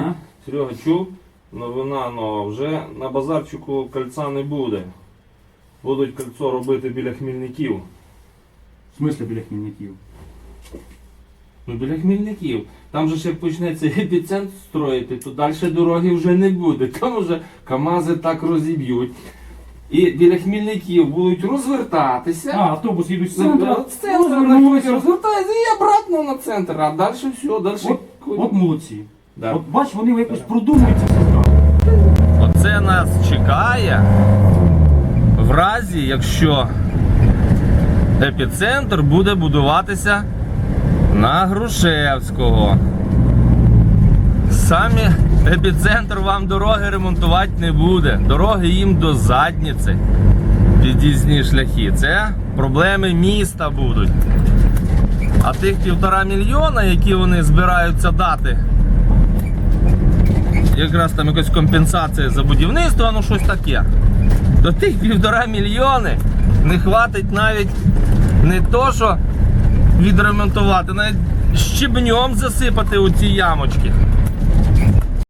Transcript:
А? Серега чув, новина нова, вже на базарчику кольця не буде. Будуть кольцо робити біля хмільників. В смислі біля хмільників. Ну біля хмільників. Там же як почнеться епіцентр строїти, то далі дороги вже не буде. Там вже КАМАЗи так розіб'ють. І біля хмільників будуть розвертатися. А, автобус їдуть з Ну, центру. з центру розвернулися. на розвертаються і обратно на центр, а далі все, далі. От, от молодці. Да. От бач, вони якось продумують це все справу. Оце нас чекає в разі, якщо епіцентр буде будуватися на Грушевського. Самі епіцентр вам дороги ремонтувати не буде. Дороги їм до задніці. Під'їзні шляхи. Це проблеми міста будуть. А тих півтора мільйона, які вони збираються дати якраз там якась компенсація за будівництво, ну щось таке. До тих півтора мільйони не хватить навіть не то, що відремонтувати, навіть щебньом засипати у ці ямочки.